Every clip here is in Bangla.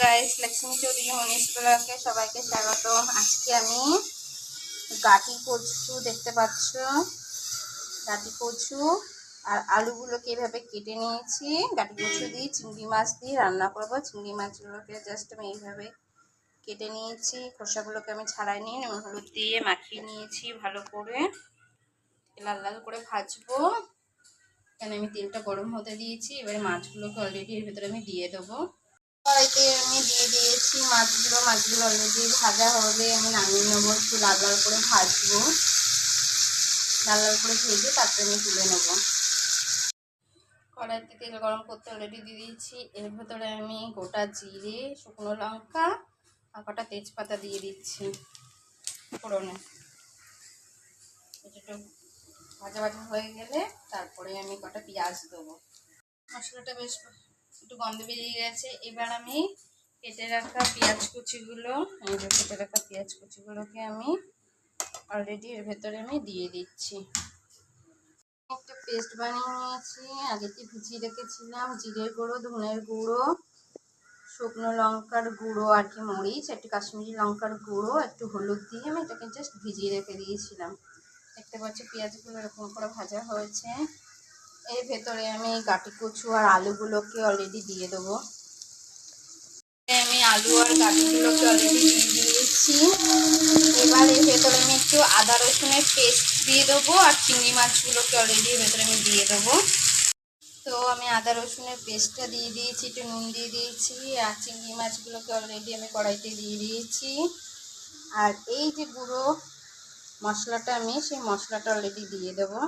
গাইস লক্ষ্মী চৌধুরী মনীষ ব্লগে সবাইকে স্বাগত আজকে আমি গাটি কচু দেখতে পাচ্ছ। গাটি কচু আর আলুগুলোকে এভাবে কেটে নিয়েছি। গাটি কচু দিয়ে, চিংড়ি মাছ দিয়ে রান্না করব। চিংড়ি মাছগুলোকে জাস্ট আমি এইভাবে কেটে নিয়েছি। খোসাগুলোকে আমি ছাড়াই নিয়ে নুন, হলুদ দিয়ে মাখিয়ে নিয়েছি ভালো করে। লাল লাল করে ভাজবো। এখানে আমি তেলটা গরম হতে দিয়েছি। এবারে মাছগুলোকে অলরেডি এর ভেতরে আমি দিয়ে দেবো। কড়াইতে আমি দিয়ে দিয়েছি মাছগুলো। মাছগুলো অলরেডি ভাজা হলে আমি নামিয়ে নেব, একটু লাল লাল করে ভাজবো। লাল লাল করে ভেজে তারপরে আমি তুলে নেব। কড়াইতে তেল গরম করতে অলরেডি দিয়ে দিয়েছি। এর ভেতরে আমি গোটা জিরে, শুকনো লঙ্কা আর কটা তেজপাতা দিয়ে দিচ্ছি এটা একটু ভাজা ভাজা হয়ে গেলে তারপরে আমি কটা পেঁয়াজ দেবো। মশলাটা বেশ একটু গন্ধ বেরিয়ে গেছে। এবার আমি কেটে রাখা পেঁয়াজ কুচিগুলো কেটে রাখা পেঁয়াজ কুচিগুলোকে আমি অলরেডি এর ভেতরে আমি দিয়ে দিচ্ছি। একটা পেস্ট বানিয়ে নিয়েছি। আগেতে ভিজিয়ে রেখেছিলাম? জিরের গুঁড়ো, ধনের গুঁড়ো, শুকনো লঙ্কার গুঁড়ো আর কি মরিচ, একটু কাশ্মীরি লঙ্কার গুঁড়ো, একটু হলুদ দিয়ে আমি এটাকে জাস্ট ভিজিয়ে রেখে দিয়েছিলাম। দেখতে পাচ্ছি পেঁয়াজগুলো এরকম করে ভাজা হয়েছে। এর ভেতরে আমি গাটি কচু আর আলুগুলোকে অলরেডি দিয়ে দেবো। আমি আলু আর গাটিগুলোকে অলরেডি দিয়ে দিয়েছি। এবার এর ভেতরে আমি একটু আদা রসুনের পেস্ট দিয়ে দেবো আর চিংড়ি মাছগুলোকে অলরেডি এর ভেতরে আমি দিয়ে দেবো। তো আমি আদা রসুনের পেস্টটা দিয়ে দিয়েছি, একটু নুন দিয়ে দিয়েছি আর চিংড়ি মাছগুলোকে অলরেডি আমি কড়াইতে দিয়ে দিয়েছি। আর এই যে গুঁড়ো মশলাটা আমি, সেই মশলাটা অলরেডি দিয়ে দেবো।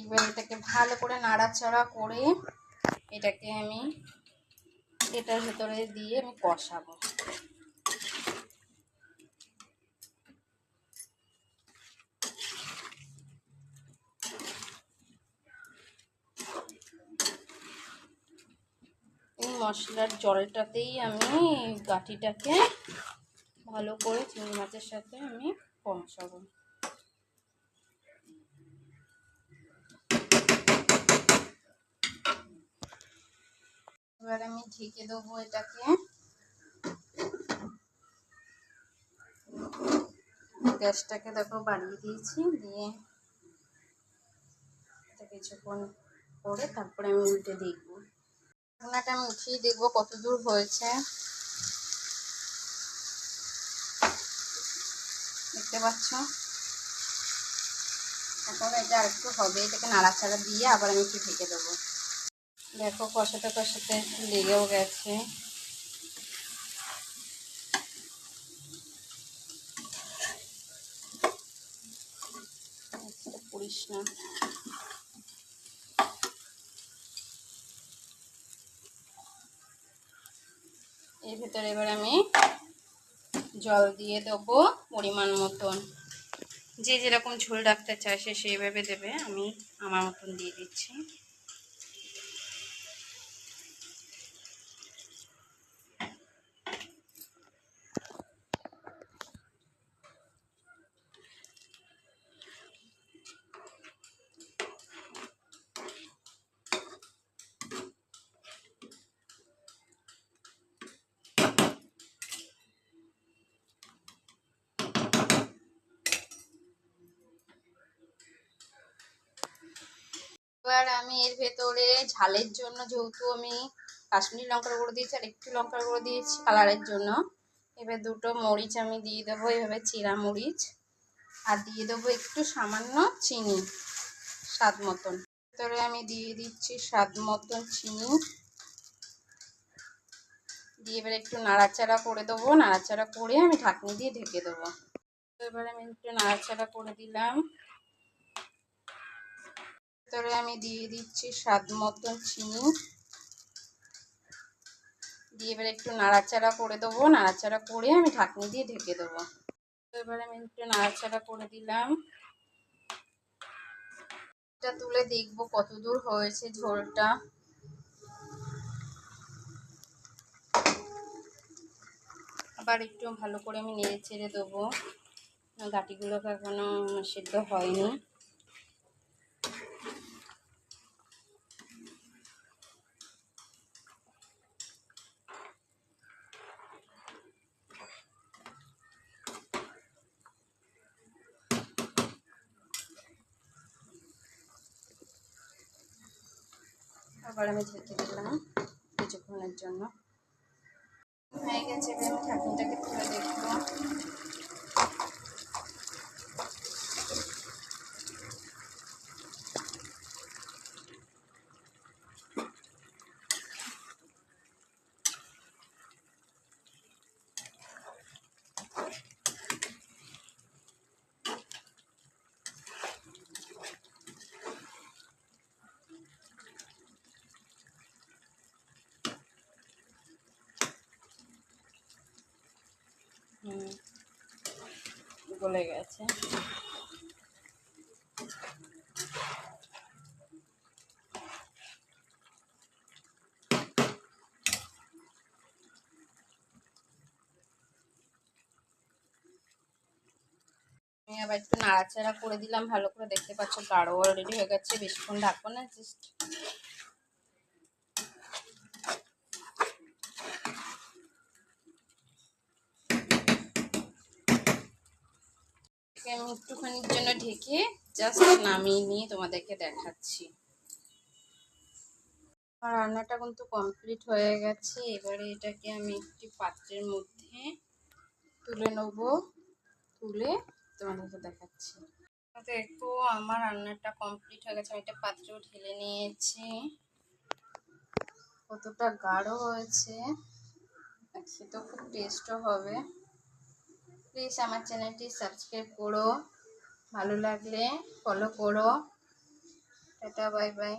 এবার এটাকে ভালো করে নাড়াচাড়া করে এটাকে আমি এটার ভেতরে দিয়ে আমি কষাবো। মশলার জলটাতেই আমি গাঠিটাকে ভালো করে চিংড়ি মাছের সাথে আমি কষাবো। এবার আমি ঢেকে দেবো এটাকে। গ্যাসটাকে দেখো বাড়িয়ে দিয়েছি, দিয়ে কিছুক্ষণ করে তারপরে আমি উল্টে দেখব। ঢাকনাটা আমি উঠিয়ে দেখব কত দূর হয়েছে। দেখতে পাচ্ছ? এখন এটা আরেকটু হবে, এটাকে নাড়াচাড়া দিয়ে আবার আমি একটু ঢেকে দেবো। দেখো কষাতে কষাতে লেগেও গেছে। পড়িস না এর ভেতরে এবার আমি জল দিয়ে দেবো পরিমাণ মতন। যে যেরকম ঝোল রাখতে চায় সে সেইভাবে দেবে, আমি আমার মতন দিয়ে দিচ্ছি। এবার আমি এর ভেতরে ঝালের জন্য যেহেতু আমি কাশ্মীরি লঙ্কার গুঁড়ো দিয়েছি আর একটু লঙ্কার গুঁড়ো দিয়েছি কালারের জন্য, এবার দুটো মরিচ আমি দিয়ে দেবো, এভাবে চিরা মরিচ, আর দিয়ে দেবো একটু সামান্য চিনি, স্বাদ মতন। ভেতরে আমি দিয়ে দিচ্ছি স্বাদ মতন চিনি। দিয়ে এবার একটু নাড়াচাড়া করে দেবো, নাড়াচাড়া করে আমি ঢাকনি দিয়ে ঢেকে দেবো। এবার আমি একটু নাড়াচাড়া করে দিলাম। ভেতরে আমি দিয়ে দিচ্ছি স্বাদ মতন চিনি। দিয়ে এবার একটু নাড়াচাড়া করে দেবো। নাড়াচাড়া করে আমি ঢাকনি দিয়ে ঢেকে দেবো। এবার আমি একটু নাড়াচাড়া করে দিলাম। এটা তুলে দেখব কত দূর হয়েছে ঝোলটা। আবার একটু ভালো করে আমি নেড়ে ছেড়ে দেবো। গাটিগুলোকে এখনও সেদ্ধ হয়নি। আবার আমি ঢেকে দিলাম কিছুক্ষণের জন্য। হয়ে গেছে এবার আমি ঢাকনিটাকে তুলে দেখব। গলে গেছে। আবার নাড়াচাড়া করে দিলাম, ভালো করে দেখতে পাচ্ছ গাঢ় অলরেডি হয়ে গেছে, বেশিক্ষণ ঢাকবো না জাস্ট আমি একটুখানির জন্য ঢেকে জাস্ট নামিয়ে নিয়ে তোমাদেরকে দেখাচ্ছি। আমার রান্নাটা কিন্তু কমপ্লিট হয়ে গেছে। এবারে এটাকে আমি একটি পাত্রের মধ্যে তুলে নেব। তুলে তোমাদেরকে দেখাচ্ছি। দেখো, আমার রান্নাটা কমপ্লিট হয়ে গেছে। আমি একটা পাত্রেও ঢেলে নিয়েছি। কতটা গাঢ় হয়েছে। খেতেও খুব টেস্টও হবে। প্লিজ আমার চ্যানেলটি সাবস্ক্রাইব করো। ভালো লাগলে ফলো করো। Tata bye bye